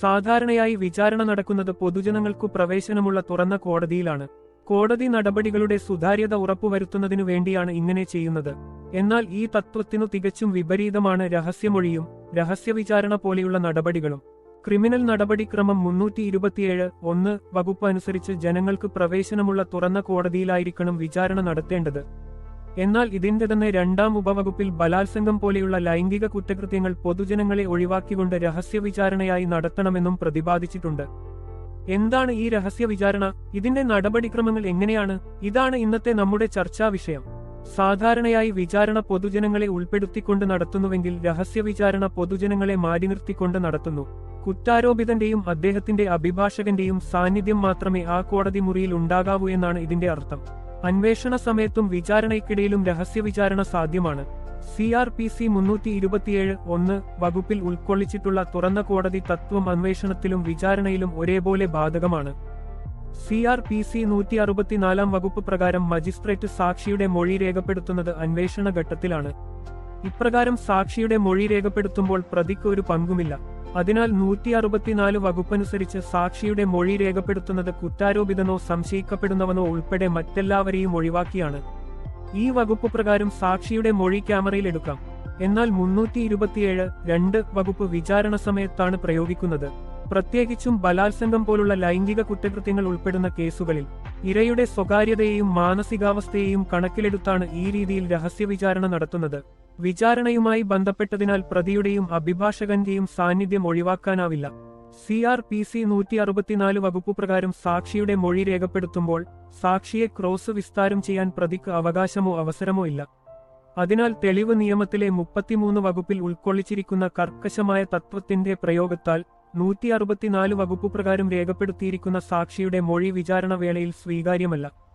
സാധാരണയായി വിചാരണ നടക്കുന്നത് പൊതുജനങ്ങൾക്കു പ്രവേശനമുള്ള തുറന്ന കോടതിയിലാണ്. കോടതി നടപടികളുടെ സുതാര്യത ഉറപ്പുവരുത്തുന്നതിനു വേണ്ടിയാണ് ഇങ്ങനെ ചെയ്യുന്നത്. എന്നാൽ ഈ തത്വത്തിനു തികച്ചും വിപരീതമാണ് രഹസ്യമൊഴിയും രഹസ്യവിചാരണ പോലെയുള്ള നടപടികളും. ക്രിമിനൽ നടപടിക്രമം മുന്നൂറ്റി ഇരുപത്തിയേഴ് ഒന്ന് വകുപ്പ് അനുസരിച്ച് ജനങ്ങൾക്ക് പ്രവേശനമുള്ള തുറന്ന കോടതിയിലായിരിക്കണം വിചാരണ നടത്തേണ്ടത്. എന്നാൽ ഇതിന്റെ തന്നെ രണ്ടാം ഉപവകുപ്പിൽ ബലാത്സംഗം പോലെയുള്ള ലൈംഗിക കുറ്റകൃത്യങ്ങൾ പൊതുജനങ്ങളെ ഒഴിവാക്കിക്കൊണ്ട് രഹസ്യവിചാരണയായി നടത്തണമെന്നും പ്രതിപാദിച്ചിട്ടുണ്ട്. എന്താണ് ഈ രഹസ്യ വിചാരണ ഇതിന്റെ നടപടിക്രമങ്ങൾ എങ്ങനെയാണ്? ഇതാണ് ഇന്നത്തെ നമ്മുടെ ചർച്ചാ വിഷയം. സാധാരണയായി വിചാരണ പൊതുജനങ്ങളെ ഉൾപ്പെടുത്തിക്കൊണ്ട് നടത്തുന്നുവെങ്കിൽ രഹസ്യ വിചാരണ പൊതുജനങ്ങളെ മാറ്റി നിർത്തിക്കൊണ്ട് നടത്തുന്നു. കുറ്റാരോപിതന്റെയും അദ്ദേഹത്തിന്റെ അഭിഭാഷകന്റെയും സാന്നിധ്യം മാത്രമേ ആ കോടതി മുറിയിൽ ഉണ്ടാകാവൂ എന്നാണ് ഇതിന്റെ അർത്ഥം. അന്വേഷണ സമയത്തും വിചാരണയ്ക്കിടയിലും രഹസ്യ വിചാരണ സാധ്യമാണ്. സി ആർ പി സി മുന്നൂറ്റി ഇരുപത്തിയേഴ് ഒന്ന് വകുപ്പിൽ ഉൾക്കൊള്ളിച്ചിട്ടുള്ള തുറന്ന കോടതി തത്വം അന്വേഷണത്തിലും വിചാരണയിലും ഒരേപോലെ ബാധകമാണ്. സി ആർ പി സി നൂറ്റി അറുപത്തിനാലാം വകുപ്പ് പ്രകാരം മജിസ്ട്രേറ്റ് സാക്ഷിയുടെ മൊഴി രേഖപ്പെടുത്തുന്നത് അന്വേഷണ ഘട്ടത്തിലാണ്. ഇപ്രകാരം സാക്ഷിയുടെ മൊഴി രേഖപ്പെടുത്തുമ്പോൾ പ്രതിക്ക് ഒരു പങ്കുമില്ല. അതിനാൽ നൂറ്റി അറുപത്തിനാല് വകുപ്പനുസരിച്ച് സാക്ഷിയുടെ മൊഴി രേഖപ്പെടുത്തുന്നത് കുറ്റാരോപിതനോ സംശയിക്കപ്പെടുന്നവനോ ഉൾപ്പെടെ മറ്റെല്ലാവരെയും ഒഴിവാക്കിയാണ്. ഈ വകുപ്പ് പ്രകാരം സാക്ഷിയുടെ മൊഴി ക്യാമറയിൽ എടുക്കാം. എന്നാൽ മുന്നൂറ്റി ഇരുപത്തിയേഴ് രണ്ട് വകുപ്പ് വിചാരണ സമയത്താണ് പ്രയോഗിക്കുന്നത്. പ്രത്യേകിച്ചും ബലാത്സംഗം പോലുള്ള ലൈംഗിക കുറ്റകൃത്യങ്ങൾ ഉൾപ്പെടുന്ന കേസുകളിൽ ഇരയുടെ സ്വകാര്യതയെയും മാനസികാവസ്ഥയെയും കണക്കിലെടുത്താണ് ഈ രീതിയിൽ രഹസ്യവിചാരണ നടത്തുന്നത്. വിചാരണയുമായി ബന്ധപ്പെട്ടതിനാൽ പ്രതിയുടെയും അഭിഭാഷകന്റെയും സാന്നിധ്യം ഒഴിവാക്കാനാവില്ല. സി ആർ പി സി നൂറ്റി അറുപത്തിനാല് വകുപ്പ് പ്രകാരം സാക്ഷിയുടെ മൊഴി രേഖപ്പെടുത്തുമ്പോൾ സാക്ഷിയെ ക്രോസ് വിസ്താരം ചെയ്യാൻ പ്രതിക്ക് അവകാശമോ അവസരമോ ഇല്ല. അതിനാൽ തെളിവ് നിയമത്തിലെ മുപ്പത്തിമൂന്ന് വകുപ്പിൽ ഉൾക്കൊള്ളിച്ചിരിക്കുന്ന കർക്കശമായ തത്വത്തിന്റെ പ്രയോഗത്താൽ നൂറ്റി അറുപത്തിനാല് വകുപ്പ് പ്രകാരം രേഖപ്പെടുത്തിയിരിക്കുന്ന സാക്ഷിയുടെ മൊഴി വിചാരണ വേളയിൽ സ്വീകാര്യമല്ല.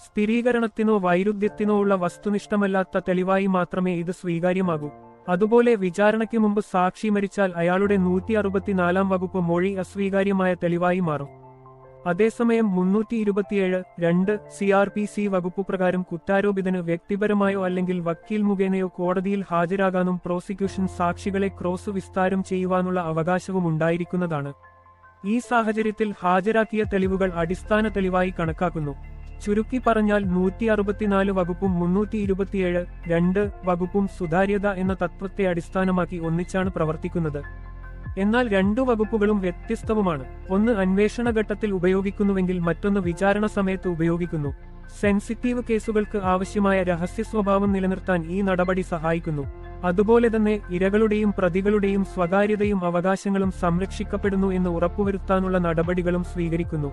സ്ഥിരീകരണത്തിനോ വൈരുദ്ധ്യത്തിനോ ഉള്ള വസ്തുനിഷ്ഠമല്ലാത്ത തെളിവായി മാത്രമേ ഇത് സ്വീകാര്യമാകൂ. അതുപോലെ വിചാരണയ്ക്ക് മുമ്പ് സാക്ഷി മരിച്ചാൽ അയാളുടെ നൂറ്റി അറുപത്തിനാലാം വകുപ്പ് മൊഴി അസ്വീകാര്യമായ തെളിവായി മാറും. അതേസമയം മുന്നൂറ്റി ഇരുപത്തിയേഴ് രണ്ട് സി ആർ പി സി വകുപ്പ് പ്രകാരം കുറ്റാരോപിതന് വ്യക്തിപരമായോ അല്ലെങ്കിൽ വക്കീൽ മുഖേനയോ കോടതിയിൽ ഹാജരാകാനും പ്രോസിക്യൂഷൻ സാക്ഷികളെ ക്രോസ് വിസ്താരം ചെയ്യുവാനുള്ള അവകാശവും ഉണ്ടായിരിക്കുന്നതാണ്. ഈ സാഹചര്യത്തിൽ ഹാജരാക്കിയ തെളിവുകൾ അടിസ്ഥാന തെളിവായി കണക്കാക്കുന്നു. ചുരുക്കി പറഞ്ഞാൽ നൂറ്റി അറുപത്തിനാല് വകുപ്പും മുന്നൂറ്റി ഇരുപത്തിയേഴ് രണ്ട് വകുപ്പും സുതാര്യത എന്ന തത്വത്തെ അടിസ്ഥാനമാക്കി ഒന്നിച്ചാണ് പ്രവർത്തിക്കുന്നത്. എന്നാൽ രണ്ടു വകുപ്പുകളും വ്യത്യസ്തവുമാണ്. ഒന്ന് അന്വേഷണ ഘട്ടത്തിൽ ഉപയോഗിക്കുന്നുവെങ്കിൽ മറ്റൊന്ന് വിചാരണ സമയത്ത് ഉപയോഗിക്കുന്നു. സെൻസിറ്റീവ് കേസുകൾക്ക് ആവശ്യമായ രഹസ്യ സ്വഭാവം നിലനിർത്താൻ ഈ നടപടി സഹായിക്കുന്നു. അതുപോലെ തന്നെ ഇരകളുടെയും പ്രതികളുടെയും സ്വകാര്യതയും അവകാശങ്ങളും സംരക്ഷിക്കപ്പെടുന്നു എന്ന് ഉറപ്പുവരുത്താനുള്ള നടപടികളും സ്വീകരിക്കുന്നു.